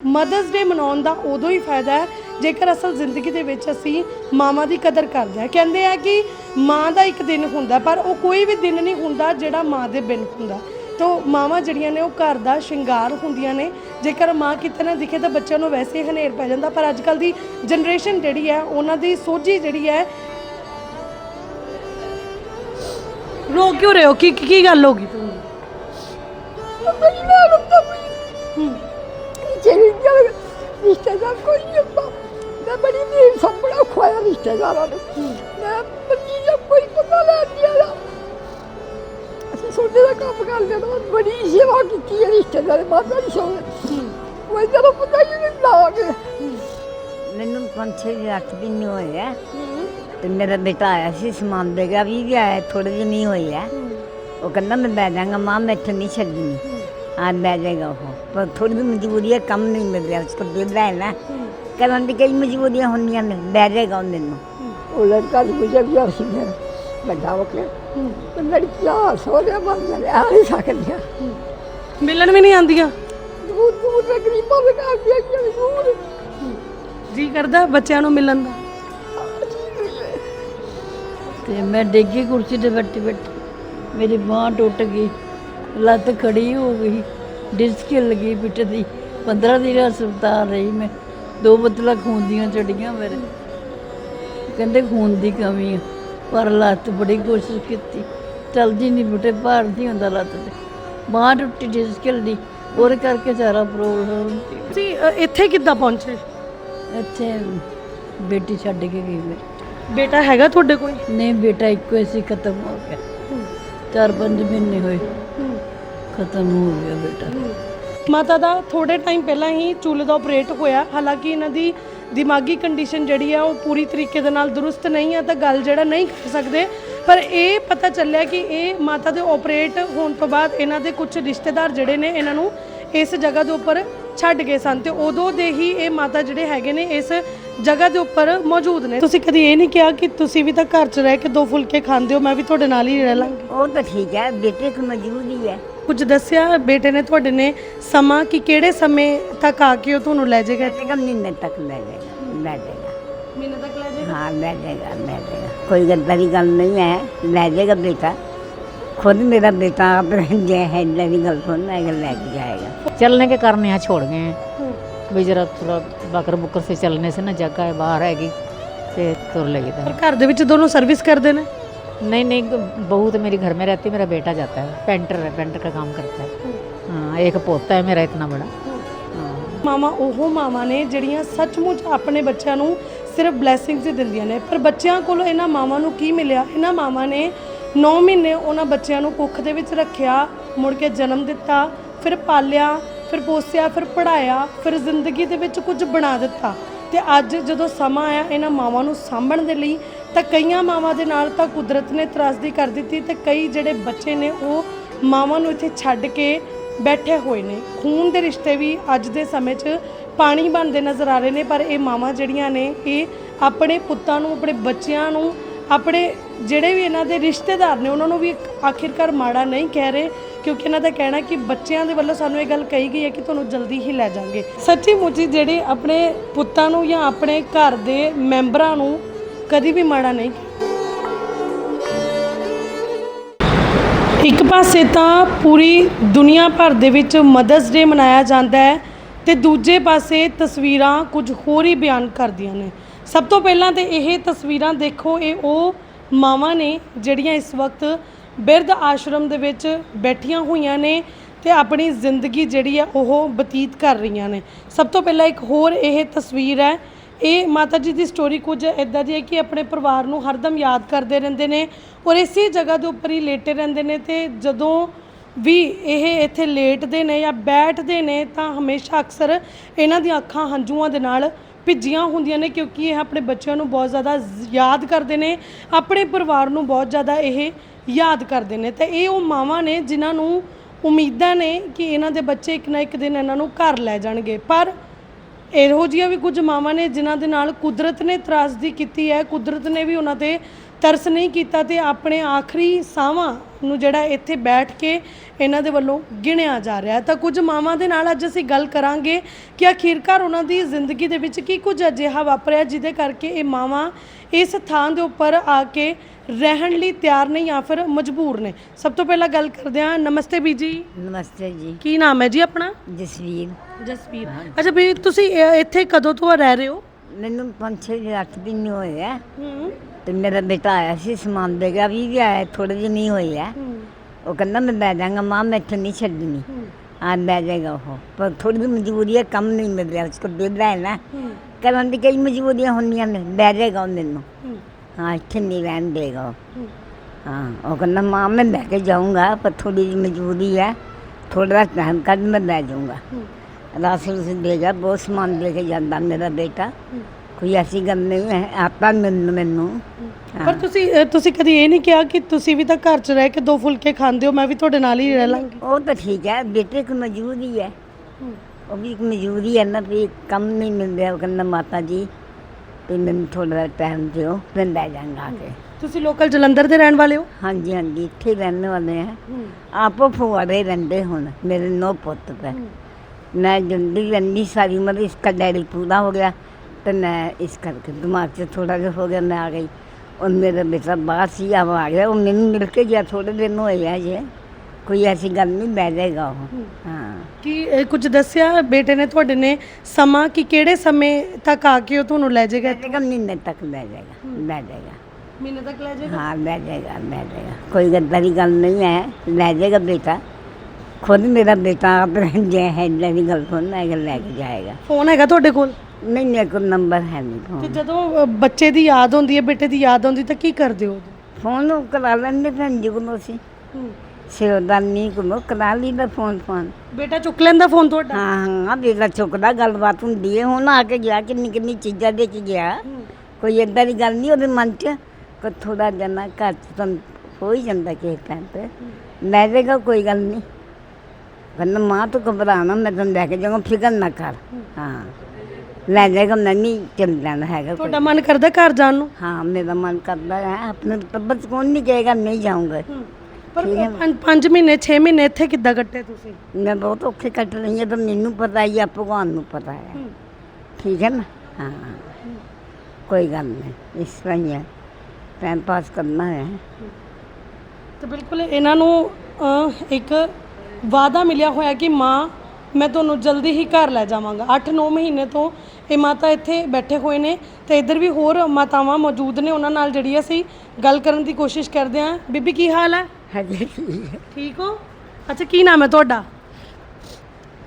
Mothers ਡੇ ਮਨਾਉਣ ਦਾ ਉਦੋਂ ਹੀ ਫਾਇਦਾ ਹੈ ਜੇਕਰ ਅਸਲ ਜ਼ਿੰਦਗੀ ਦੇ ਵਿੱਚ ਅਸੀਂ ਮਾਵਾਂ ਦੀ ਕਦਰ ਕਰਦੇ ਹਾਂ। ਕਹਿੰਦੇ ਆ ਕਿ ਮਾਂ ਦਾ ਇੱਕ ਦਿਨ ਹੁੰਦਾ ਪਰ ਉਹ ਕੋਈ ਵੀ ਦਿਨ ਨਹੀਂ ਹੁੰਦਾ ਜਿਹੜਾ ਮਾਂ ਦੇ ਬਿਨ ਹੁੰਦਾ ਤੋ ਮਾਵਾਂ ਜਿਹੜੀਆਂ ਨੇ ਉਹ ਘਰ ਦਾ ਸ਼ਿੰਗਾਰ ਹੁੰਦੀਆਂ ਨੇ। ਜੇਕਰ ਮਾਂ ਕਿਤੇ ਨਾ ਦਿਖੇ ਤਾਂ ਬੱਚਿਆਂ ਨੂੰ ਵੈਸੇ ਹੀ ਹਨੇਰ ਪੈ ਜਾਂਦਾ ਪਰ ਅੱਜ ਕੱਲ ਦੀ ਜਨਰੇਸ਼ਨ ਜਿਹੜੀ ਹੈ ਉਹਨਾਂ ਦੀ ਸੋਝੀ ਜਿਹੜੀ ਹੈ ਰੋ ਕਿਉਂ ਰਹੇ ਹੋ? ਕੀ ਕੀ ਕੀ ਗੱਲ ਹੋ ਗਈ ਤੁਹਾਨੂੰ? ਤਾਂ ਹੂੰ ਜਿਹੜੀ ਗੱਲ ਰਿਸ਼ਤੇਦਾਰ ਕੋਈ ਨਹੀਂ ਹੁੰਦਾ ਮੈਂ ਬੜੀ ਨੀਰ ਸੰਭੜਾ ਖੋਇਆ ਰਿਸ਼ਤੇਦਾਰਾਂ ਨੂੰ ਮੈਂ ਬੱਜੀ ਦਾ ਕੋਈ ਪਤਾ ਲੈ ਦਿਆ ਅਸੀਂ ਸੋਡੇ ਦਾ ਕੰਮ ਕਰਦੇ ਤਾਂ ਬੜੀ ਸੇਵਾ ਕੀਤੀ ਹੈ ਰਿਸ਼ਤੇਦਾਰ ਮਾਤਾ ਦੀ ਸੋਵੇ ਕੋਈ ਜਦੋਂ ਪਤਾ ਹੀ ਨਹੀਂ ਲਾਗੇ ਮੈਨੂੰ ਪੰਜ ਛੇ ਅੱਠ ਦਿਨ ਨਹੀਂ ਹੋਏ ਆ ਤੇ ਮੇਰਾ ਬੇਟਾ ਆਇਆ ਸੀ ਸਮਾਨ ਦੇ ਗਿਆ ਵੀ ਗਿਆ ਹੈ ਥੋੜੇ ਦਿਨ ਹੀ ਹੋਏ ਆ ਉਹ ਕਹਿੰਦਾ ਮੈਂ ਬਹਿ ਜਾਗਾ ਮਾਂ ਮੈਂ ਇੱਥੇ ਨਹੀਂ ਛੱਡਣੀ ਆ ਬਹਿ ਜਾਏਗਾ ਉਹ ਪਰ ਥੋੜੀ ਜਿਹੀ ਮਜਬੂਰੀ ਹੈ ਕੰਮ ਨਹੀਂ ਮਿਲ ਰਿਹਾ ਉਸਕੋ ਦੇ ਰਹਾ ਹੈ ਨਾ। ਕਰਨ ਦੀ ਕਈ ਮਜਬੂਰੀਆਂ ਹੁੰਦੀਆਂ ਨੇ ਜਾਏਗਾ ਉਹਨੇ ਨੂੰ ਉਹ ਲੜਕਾ ਵੀ ਗੁਜ਼ਰ ਗਿਆ ਸੀ ਮੇਰਾ ਵੱਡਾ ਹੋ ਕੇ। ਤੇ ਲੜਕੀਆਂ ਸੋਹਰਿਆ ਬਣ ਆ ਨਹੀਂ ਸਕਦੀਆਂ। ਮਿਲਣ ਵੀ ਨਹੀਂ ਆਉਂਦੀਆਂ। ਦੂਰ ਦੂਰ ਤੱਕ ਨਹੀਂ ਪਤਾ ਕਰਦੀਆਂ ਕਿ ਦੂਰ। ਜੀ ਕਰਦਾ ਬੱਚਿਆਂ ਨੂੰ ਮਿਲਣ ਦਾ। ਤੇ ਮੈਂ ਡਿੱਗੀ ਕੁਰਸੀ ਤੇ ਬੈਠੀ ਬੈਠੀ ਮੇਰੀ ਬਾਂਹ ਟੁੱਟ ਗਈ ਲੱਤ ਖੜੀ ਹੋ ਗਈ। ਡਿਸਕ ਹਿੱਲ ਗਈ ਪਿੱਠ ਦੀ। 15 ਦਿਨ ਹਸਪਤਾਲ ਰਹੀ ਮੈਂ। ਦੋ ਬੋਤਲਾਂ ਖੂਨ ਦੀਆਂ ਚੜੀਆਂ ਮੇਰੇ। ਕਹਿੰਦੇ ਖੂਨ ਦੀ ਕਮੀ ਹੈ ਪਰ ਲੱਤ ਬੜੀ ਕੋਸ਼ਿਸ਼ ਕੀਤੀ। ਚਲਦੀ ਨਹੀਂ ਬੁੱਟੇ ਭਾਰ ਨਹੀਂ ਹੁੰਦਾ ਲੱਤ ਤੇ। ਬਾਂਹ ਟੁੱਟੀ ਡਿਸਕ ਹਿੱਲਦੀ। ਉਹਦੇ ਕਰਕੇ ਸਾਰਾ ਪ੍ਰੋਬਲਮ ਸੀ ਤੁਸੀਂ ਅ, ਇੱਥੇ ਕਿੱਦਾਂ ਪਹੁੰਚੇ? ਇੱਥੇ ਬੇਟੀ ਛੱਡ ਕੇ ਗਈ ਮੇਰੀ। ਬੇਟਾ ਹੈਗਾ ਤੁਹਾਡੇ ਕੋਈ ਨਹੀਂ ਬੇਟਾ ਇੱਕੋ ਹੀ ਸੀ ਖਤਮ ਹੋ ਗਿਆ। ਚਾਰ ਪੰਜ ਮਹੀਨੇ ਹੋਏ। ਖਤਮ ਹੋ ਗਿਆ ਬੇਟਾ। ਮਾਤਾ ਦਾ ਥੋੜੇ ਟਾਈਮ ਪਹਿਲਾਂ ਹੀ ਚੂਲੇ ਦਾ ਆਪਰੇਟ ਹੋਇਆ। ਹਾਲਾਂਕਿ ਇਹਨਾਂ ਦੀ ਦਿਮਾਗੀ ਕੰਡੀਸ਼ਨ ਜਿਹੜੀ ਆ ਉਹ ਪੂਰੀ ਤਰੀਕੇ ਦੇ ਨਾਲ ਦਰੁਸਤ ਨਹੀਂ ਆ ਤਾਂ ਗੱਲ ਜਿਹੜਾ ਨਹੀਂ ਕਰ ਸਕਦੇ। ਪਰ ਇਹ ਪਤਾ ਚੱਲਿਆ ਕਿ ਇਹ ਮਾਤਾ ਦੇ ਆਪਰੇਟ ਹੋਣ ਤੋਂ ਬਾਅਦ ਇਹਨਾਂ ਦੇ ਕੁਝ ਰਿਸ਼ਤੇਦਾਰ ਜਿਹੜੇ ਨੇ ਇਹਨਾਂ ਨੂੰ ਇਸ ਜਗ੍ਹਾ ਦੇ ਉੱਪਰ ਛੱਡ ਗਏ ਸਨ। ਤੇ ਉਦੋਂ ਦੇ ਹੀ ਇਹ ਮਾਤਾ ਜਿਹੜੇ ਹੈਗੇ ਨੇ ਇਸ ਜਗ੍ਹਾ ਦੇ ਉੱਪਰ ਮੌਜੂਦ ਨੇ। ਤੁਸੀਂ ਕਦੀ ਇਹ ਨਹੀਂ ਕਿਹਾ ਕਿ ਤੁਸੀਂ ਵੀ ਤਾਂ ਘਰ 'ਚ ਰਹਿ ਕੇ ਦੋ ਫੁਲਕੇ ਖਾਂਦੇ ਹੋ ਮੈਂ ਵੀ ਤੁਹਾਡੇ ਨਾਲ ਹੀ ਰਹਿ ਲਾਂਗੀ। ਉਹ ਤਾਂ ਠੀਕ ਹੈ ਬੇਟੇ ਦੀ ਮਜਬੂਰੀ ਹੈ। ਕੁਝ ਦੱਸਿਆ ਬੇਟੇ ਨੇ ਤੁਹਾਡੇ ਨੇ ਸਮਾਂ ਕਿ ਕਿਹੜੇ ਸਮੇਂ ਤੱਕ ਆ ਕੇ ਉਹ ਤੁਹਾਨੂੰ ਲੈ ਜਾਏਗਾ ਕਮ ਮਹੀਨੇ ਤੱਕ ਲੈ ਜਾਏਗਾ ਲੈ ਜਾਏਗਾ ਮਹੀਨੇ ਤੱਕ ਲੈ ਜਾਏਗਾ हाँ ले जाएगा ले जाएगा कोई गद्दारी गल नहीं है ले जाएगा बेटा खुद मेरा बेटा आप जो है मेरी गल सुन ले ले के जाएगा चलने के कारण यहाँ छोड़ गए हैं भी जरा थोड़ा बकर बुकर से चलने से ना जगह है बाहर हैगी तो तुर लगी था ਪਰ ਘਰ ਦੇ ਵਿੱਚ ਦੋਨੋਂ ਸਰਵਿਸ ਕਰਦੇ ਨੇ नहीं नहीं बहू तो मेरी घर में रहती है मेरा बेटा जाता है पेंटर है पेंटर का काम करता है हाँ एक पोता है मेरा इतना बड़ा हाँ ਮਾਵਾਂ ਉਹ ਮਾਵਾਂ ਨੇ ਜਿਹੜੀਆਂ ਸੱਚਮੁੱਚ ਆਪਣੇ ਬੱਚਿਆਂ ਨੂੰ ਸਿਰਫ ਬਲੇਸਿੰਗਸ ਹੀ ਦਿੰਦੀਆਂ ਨੇ ਪਰ ਬੱਚਿਆਂ ਕੋਲੋਂ ਇਹਨਾਂ ਮਾਵਾਂ ਨੂੰ ਕੀ ਮਿਲਿਆ ਇਹਨਾਂ ਮਾਵਾਂ ਨੇ 9 ਮਹੀਨੇ ਉਹਨਾਂ ਬੱਚਿਆਂ ਨੂੰ ਕੁੱਖ ਦੇ ਵਿੱਚ ਰੱਖਿਆ ਮੁੜ ਕੇ ਜਨਮ ਦਿੱਤਾ ਫਿਰ ਪਾਲਿਆ ਫਿਰ ਪੋਸਿਆ ਫਿਰ ਪੜਾਇਆ ਫਿਰ ਜ਼ਿੰਦਗੀ ਦੇ ਵਿੱਚ ਕੁਝ ਬਣਾ ਦਿੱਤਾ ਤੇ ਅੱਜ ਜਦੋਂ ਸਮਾਂ ਆਇਆ ਇਹਨਾਂ ਮਾਵਾਂ ਨੂੰ ਸਾਂਭਣ ਦੇ ਲਈ ਤਾਂ ਕਈਆਂ ਮਾਵਾਂ ਦੇ ਨਾਲ ਤਾਂ ਕੁਦਰਤ ਨੇ ਤਰਾਸਦੀ ਕਰ ਦਿੱਤੀ ਤੇ ਕਈ ਜਿਹੜੇ ਬੱਚੇ ਨੇ ਉਹ ਮਾਵਾਂ ਨੂੰ ਇੱਥੇ ਛੱਡ ਕੇ ਬੈਠੇ ਹੋਏ ਨੇ। ਖੂਨ ਦੇ ਰਿਸ਼ਤੇ ਵੀ ਅੱਜ ਦੇ ਸਮੇਂ 'ਚ ਪਾਣੀ ਬਣਦੇ ਨਜ਼ਰ ਆ ਰਹੇ ਨੇ, ਪਰ ਇਹ ਮਾਵਾਂ ਜਿਹੜੀਆਂ ਨੇ, ਇਹ ਆਪਣੇ ਪੁੱਤਾਂ ਨੂੰ, ਆਪਣੇ ਬੱਚਿਆਂ ਨੂੰ, ਆਪਣੇ ਜਿਹੜੇ ਵੀ ਇਹਨਾਂ ਦੇ ਰਿਸ਼ਤੇਦਾਰ ਨੇ, ਉਹਨਾਂ ਨੂੰ ਵੀ ਆਖਿਰਕਾਰ ਮਾੜਾ ਨਹੀਂ ਕਹਿ ਰਹੇ, ਕਿਉਂਕਿ ਇਹਨਾਂ ਦਾ ਕਹਿਣਾ ਕਿ ਬੱਚਿਆਂ ਦੇ ਵੱਲੋਂ ਸਾਨੂੰ ਇਹ ਗੱਲ ਕਹੀ ਗਈ ਹੈ ਕਿ ਤੁਹਾਨੂੰ ਜਲਦੀ ਹੀ ਲੈ ਜਾਾਂਗੇ ਸੱਚੀ ਮੁੱਚੀ ਜਿਹੜੇ ਆਪਣੇ ਪੁੱਤਾਂ ਨੂੰ ਜਾਂ ਆਪਣੇ ਘਰ ਦੇ ਮੈਂਬਰਾਂ ਨੂੰ ਕਦੀ ਵੀ ਮਾੜਾ ਨਹੀਂ ਇੱਕ ਪਾਸੇ ਤਾਂ ਪੂਰੀ ਦੁਨੀਆ ਭਰ ਦੇ ਵਿੱਚ ਮਦਰਸ ਡੇ ਮਨਾਇਆ ਜਾਂਦਾ ਹੈ ਤੇ ਦੂਜੇ ਪਾਸੇ ਤਸਵੀਰਾਂ ਕੁਝ ਹੋਰ ਹੀ ਬਿਆਨ ਕਰਦੀਆਂ ਨੇ। ਸਭ ਤੋਂ ਪਹਿਲਾਂ ਤੇ ਇਹ ਤਸਵੀਰਾਂ ਦੇਖੋ, ਇਹ ਉਹ ਮਾਵਾਂ ਨੇ ਜਿਹੜੀਆਂ ਇਸ ਵਕਤ ਬਿਰਧ ਆਸ਼ਰਮ ਦੇ ਵਿੱਚ ਬੈਠੀਆਂ ਹੋਈਆਂ ਨੇ ਤੇ ਆਪਣੀ ਜ਼ਿੰਦਗੀ ਜਿਹੜੀ ਹੈ ਉਹ ਬਤੀਤ ਕਰ ਰਹੀਆਂ ਨੇ। ਸਭ ਤੋਂ ਪਹਿਲਾਂ ਇੱਕ ਹੋਰ ਇਹ ਤਸਵੀਰ ਹੈ ਇਹ ਮਾਤਾ ਜੀ ਦੀ ਸਟੋਰੀ ਕੁਝ ਇਦਾਂ ਦੀ ਹੈ ਕਿ ਆਪਣੇ ਪਰਿਵਾਰ ਨੂੰ ਹਰਦਮ ਯਾਦ ਕਰਦੇ ਰਹਿੰਦੇ ਨੇ ਔਰ ਇਸੇ ਜਗ੍ਹਾ ਦੇ ਉੱਪਰ ਹੀ ਲੇਟੇ ਰਹਿੰਦੇ ਨੇ ਤੇ ਜਦੋਂ ਵੀ ਇਹ ਇੱਥੇ ਲੇਟਦੇ ਨੇ ਜਾਂ ਬੈਠਦੇ ਨੇ ਤਾਂ ਹਮੇਸ਼ਾ ਅਕਸਰ ਇਹਨਾਂ ਦੀਆਂ ਅੱਖਾਂ ਹੰਝੂਆਂ ਦੇ ਨਾਲ ਭਿੱਜੀਆਂ ਹੁੰਦੀਆਂ ਨੇ ਕਿਉਂਕਿ ਇਹ ਆਪਣੇ ਬੱਚਿਆਂ ਨੂੰ ਬਹੁਤ ਜ਼ਿਆਦਾ ਯਾਦ ਕਰਦੇ ਨੇ, ਆਪਣੇ ਪਰਿਵਾਰ ਨੂੰ ਬਹੁਤ ਜ਼ਿਆਦਾ ਇਹ ਯਾਦ ਕਰਦੇ ਨੇ ਤੇ ਇਹ ਉਹ ਮਾਵਾਂ ਨੇ ਜਿਨ੍ਹਾਂ ਨੂੰ ਉਮੀਦਾਂ ਨੇ ਕਿ ਇਹਨਾਂ ਦੇ ਬੱਚੇ ਇੱਕ ਨਾ ਇੱਕ ਦਿਨ ਇਹਨਾਂ ਨੂੰ ਘਰ ਲੈ ਜਾਣਗੇ। ਪਰ ਇਹੋ ਜਿਹੀਆਂ ਵੀ ਕੁਝ ਮਾਵਾਂ ਨੇ ਜਿਨ੍ਹਾਂ ਦੇ ਨਾਲ ਕੁਦਰਤ ਨੇ ਤਰਾਸਦੀ ਕੀਤੀ ਹੈ, ਕੁਦਰਤ ਨੇ ਵੀ ਉਹਨਾਂ ਤੇ ਤਰਸ ਨਹੀਂ ਕੀਤਾ ਤੇ ਆਪਣੇ ਆਖਰੀ ਸਾਹਾਂ ਨੂੰ ਜਿਹੜਾ ਇੱਥੇ ਬੈਠ ਕੇ ਇਹਨਾਂ ਦੇ ਵੱਲੋਂ ਗਿਣਿਆ ਜਾ ਰਿਹਾ ਤਾਂ ਕੁਝ ਮਾਵਾਂ ਦੇ ਨਾਲ ਅੱਜ ਅਸੀਂ ਗੱਲ ਕਰਾਂਗੇ ਕਿ ਆਖਿਰਕਾਰ ਉਹਨਾਂ ਦੀ ਜ਼ਿੰਦਗੀ ਦੇ ਵਿੱਚ ਕੀ ਕੁਝ ਅਜਿਹਾ ਵਾਪਰਿਆ ਜਿਹਦੇ ਕਰਕੇ ਇਹ ਮਾਵਾਂ ਇਸ ਥਾਂ ਦੇ ਉੱਪਰ ਆ ਕੇ ਰਹਿਣ ਲਈ ਤਿਆਰ ਨਹੀਂ ਜਾਂ ਫਿਰ ਮਜਬੂਰ ਨੇ? ਸਭ ਤੋਂ ਪਹਿਲਾਂ ਗੱਲ ਕਰਦੇ ਹਾਂ। ਨਮਸਤੇ ਬੀਜੀ। ਨਮਸਤੇ ਜੀ। ਕੀ ਨਾਮ ਹੈ ਜੀ ਆਪਣਾ? ਜਸਵੀਰ। ਜਸਵੀਰ। ਅੱਛਾ ਵੀ ਤੁਸੀਂ ਇੱਥੇ ਕਦੋਂ ਤੋਂ ਰਹਿ ਰਹੇ ਹੋ? ਮੈਨੂੰ ਪੰਜ ਛੇ ਅੱਠ ਦਿਨ ਹੋਏ ਆ। ਹੂੰ। ਤੇ ਮੇਰਾ ਬੇਟਾ ਆਇਆ ਸੀ ਸਮਾਨ ਦੇ ਗਿਆ ਵੀ ਆਇਆ ਥੋੜੇ ਦਿਨ ਹੀ ਹੋਏ ਆ। ਉਹ ਕਹਿੰਦਾ ਮੈਂ ਬਹਿ ਜਾਗਾ ਮਾਂ ਮੈਂ ਇੱਥੇ ਨਹੀਂ ਛੱਡਣੀ। ਆ ਬਹਿ ਜਾਏਗਾ ਉਹ। ਪਰ ਥੋੜੀ ਜਿਹੀ ਮਜਬੂਰੀ ਹੈ ਕੰਮ ਨਹੀਂ ਮਿਲ ਰਿਹਾ ਉਸਕੋ ਦੇ ਰਹਾ ਹੈ ਨਾ। ਕਰਨ ਦੀ ਕਈ ਮਜਬੂਰੀਆਂ ਹੁੰਦੀਆਂ ਨੇ ਬਹਿ ਜਾਏਗਾ ਉਹ ਮੈਨੂੰ। ਹਾਂ ਇੱਥੇ ਨਹੀਂ ਰਹਿਣ ਦੇਗਾ ਉਹ ਹਾਂ ਉਹ ਕਹਿੰਦਾ ਮਾਂ ਮੈਂ ਬਹਿ ਕੇ ਜਾਊਂਗਾ ਪਰ ਥੋੜੀ ਜਿਹੀ ਮਜਬੂਰੀ ਹੈ ਥੋੜਾ ਟਾਈਮ ਕੱਢ ਮੈਂ ਬਹਿ ਜਾਊਂਗਾ ਰਾਸ਼ਨ से देगा बहुत सामान लेके ਜਾਂਦਾ ਮੇਰਾ ਬੇਟਾ ਕੋਈ ਐਸੀ ਗੱਲ ਨਹੀਂ ਹੈ ਆਪਾ ਮੈਨੂੰ ਮੈਨੂੰ ਪਰ ਤੁਸੀਂ ਅ, ਤੁਸੀਂ ਕਦੀ ਇਹ ਨਹੀਂ ਕਿਹਾ ਕਿ ਤੁਸੀਂ ਵੀ ਤਾਂ ਘਰ 'ਚ ਰਹਿ ਕੇ ਦੋ ਫੁਲਕੇ ਖਾਂਦੇ ਹੋ ਮੈਂ ਵੀ ਤੁਹਾਡੇ ਨਾਲ ਹੀ ਰਹਿ ਲਾਂਗੀ ਉਹ ਤਾਂ ਠੀਕ ਹੈ ਬੇਟੇ की मजबूरी है ਉਹ ਵੀ ਇੱਕ ਮਜਬੂਰੀ ਹੈ ਨਾ ਵੀ ਕੰਮ ਨਹੀਂ ਮਿਲ ਰਿਹਾ ਉਹ ਕਹਿੰਦਾ ਮਾਤਾ ਜੀ ਵੀ ਮੈਨੂੰ ਥੋੜਾ ਟਾਈਮ ਦਿਓ ਮੈਂ ਬਹਿ ਜਾਵਾਂਗਾ ਆ ਕੇ। ਤੁਸੀਂ ਲੋਕਲ ਜਲੰਧਰ ਦੇ ਰਹਿਣ ਵਾਲੇ ਹੋ? ਹਾਂਜੀ ਹਾਂਜੀ ਇੱਥੇ ਹੀ ਰਹਿਣ ਵਾਲੇ ਹੈ। ਆਪੋ ਫੁਆੜੇ ਰਹਿੰਦੇ ਹੁਣ ਮੇਰੇ ਨੋ ਪੁੱਤ ਪੈ ਮੈਂ ਜਲਦੀ ਰਹਿੰਦੀ ਸਾਰੀ ਉਮਰ ਇਸका ਡੈਡੀ ਪੂਰਾ ਹੋ ਗਿਆ ਤੇ ਮੈਂ ਇਸ ਕਰਕੇ ਦਿਮਾਗ 'ਚ ਥੋੜਾ ਜਿਹਾ ਹੋ ਗਿਆ ਮੈਂ ਆ ਗਈ। ਔਰ ਮੇਰਾ ਬੇਟਾ ਬਾਹਰ ਸੀ ਆ ਆ ਗਿਆ ਉਹ ਮੈਨੂੰ ਮਿਲ ਕੇ ਗਿਆ ਥੋੜੇ ਦਿਨ ਹੋਏ ਆ ਜੇ ਕੋਈ ਐਸੀ ਗੱਲ ਨਹੀਂ ਬਹਿ ਜਾਏਗਾ ਉਹ। ਹਾਂ। ਕੀ ਕੁਝ ਦੱਸਿਆ ਬੇਟੇ ਨੇ ਤੁਹਾਡੇ ਨੇ ਸਮਾਂ ਕਿ ਕਿਹੜੇ ਸਮੇਂ ਤੱਕ ਆ ਕੇ ਉਹ ਤੁਹਾਨੂੰ ਲੈ ਜਾਏਗਾ? ਨਿਗਮ ਮਹੀਨੇ ਤੱਕ ਬਹਿ ਜਾਏਗਾ ਬਹਿ ਜਾਏਗਾ। ਮਹੀਨੇ ਤੱਕ ਲੈ ਜਾਏਗਾ? ਹਾਂ ਬਹਿ ਜਾਏਗਾ ਬਹਿ ਜਾਏਗਾ। ਕੋਈ ਗੱਦਾਂ ਦੀ ਗੱਲ ਨਹੀਂ ਹੈ ਲੈ ਜਾਏਗਾ ਬੇਟਾ। ਖੁਦ ਮੇਰਾ ਬੇਟਾ ਆਪਣੇ ਜੇ ਹੈ ਏਦਾਂ ਦੀ ਗੱਲ ਖੁਦ ਲੈ ਕੇ ਲੈ ਕੇ ਜਾਏਗਾ। ਫੋਨ ਹੈਗਾ ਤੁਹਾਡੇ ਕੋਲ? ਨਹੀਂ ਮੇਰੇ ਕੋਲ ਨੰਬਰ ਹੈ ਨਹੀਂ ਤੇ ਜਦੋਂ ਬੱਚੇ ਦੀ ਯਾਦ ਹੁੰਦੀ ਹੈ ਬੇਟੇ ਦੀ ਯਾਦ ਆਉਂਦੀ ਤਾਂ ਕੀ ਕਰਦੇ ਹੋ? ਫੋਨ ਉਹ ਕਰਾ ਲੈਂਦੇ ਭੈਣ ਜੀ ਕੋਲੋਂ ਅਸੀਂ। ਸਿਰਦਾ ਮੀਂਹ ਕੋ ਮੁੱਕਦਾ ਲੀਦਾ ਫੋਨ ਫੋਨ। ਬੇਟਾ ਚੁੱਕ ਲੈਂਦਾ ਫੋਨ ਤੁਹਾਡਾ? ਹਾਂ ਹਾਂ ਬੇਲਾ ਚੁੱਕਦਾ ਗੱਲਬਾਤ ਹੁੰਦੀ ਹੈ ਹੁਣ ਆ ਕੇ ਗਿਆ ਕਿੰਨੀ ਕਿੰਨੀ ਚੀਜ਼ਾਂ ਦੇ ਕੇ ਗਿਆ। ਕੋਈ ਇਦਾਂ ਦੀ ਗੱਲ ਨਹੀਂ ਉਹਦੇ ਮਨ 'ਚ ਕੋ ਥੋੜਾ ਜਨਾ ਘਰ 'ਚ ਤਾਂ ਹੋ ਹੀ ਜਾਂਦਾ ਕਿਸੇ ਟਾਈਮ ਤੇ। ਲੈ ਜਾਏਗਾ ਕੋਈ ਗੱਲ ਨਹੀਂ। ਕਹਿੰਦਾ ਮਾਂ ਤੂੰ ਘਬਰਾਣਾ ਮੈਂ ਤੈਨੂੰ ਲੈ ਕੇ ਜਾਵਾਂ ਫਿਕਰ ਨਾ ਕਰ। ਹਾਂ। ਲੈ ਜਾਏਗਾ ਮੈਂ ਨਹੀਂ ਚੱਲ ਜਾਣਾ ਹੈਗਾ ਤੁਹਾਡਾ ਮਨ ਕਰਦਾ ਘਰ ਜਾਣ ਨੂੰ? ਹਾਂ ਮੇਰਾ ਮਨ ਕਰਦਾ ਹੈ ਆਪਣੇ ਤਬਤ ਕੋਣ ਨਹੀਂ ਕਹੇਗਾ ਨਹੀਂ ਜਾਊਂਗਾ। ਪਰ 5 ਮਹੀਨੇ 6 ਮਹੀਨੇ ਇੱਥੇ ਕਿੱਦਾਂ ਕੱਟੇ ਤੁਸੀਂ? ਮੈਂ ਬਹੁਤ ਔਖੇ ਕੱਟ ਰਹੀ ਹਾਂ ਤਾਂ ਮੈਨੂੰ ਪਤਾ ਹੀ ਆ ਭਗਵਾਨ ਨੂੰ ਪਤਾ ਹੈ। ਠੀਕ ਹੈ ਨਾ? ਹਾਂ। ਕੋਈ ਗੱਲ ਨਹੀਂ ਇਸ ਤਰ੍ਹਾਂ ਹੀ ਹੈ। ਟਾਈਮ ਪਾਸ ਕਰਨਾ ਹੈ। ਤੇ ਬਿਲਕੁਲ ਇਹਨਾਂ ਨੂੰ ਇੱਕ ਵਾਅਦਾ ਮਿਲਿਆ ਹੋਇਆ ਕਿ ਮਾਂ ਮੈਂ ਤੁਹਾਨੂੰ ਜਲਦੀ ਹੀ ਘਰ ਲੈ ਜਾਵਾਂਗਾ। 8-9 ਮਹੀਨੇ ਤੋਂ ਇਹ ਮਾਤਾ ਇੱਥੇ ਬੈਠੇ ਹੋਏ ਨੇ ਤੇ ਇੱਧਰ ਵੀ ਹੋਰ ਮਾਤਾਵਾਂ ਮੌਜੂਦ ਨੇ। ਉਹਨਾਂ ਨਾਲ ਜਿਹੜੀ ਅਸੀਂ ਗੱਲ ਕਰਨ ਦੀ ਕੋਸ਼ਿਸ਼ ਕਰਦੇ ਹਾਂ। ਬੀਬੀ ਕੀ ਹਾਲ ਹੈ? ਹਜੇ ਠੀਕ ਹੈ? ਠੀਕ ਹੋ ਅੱਛਾ ਕੀ ਨਾਮ ਹੈ ਤੁਹਾਡਾ?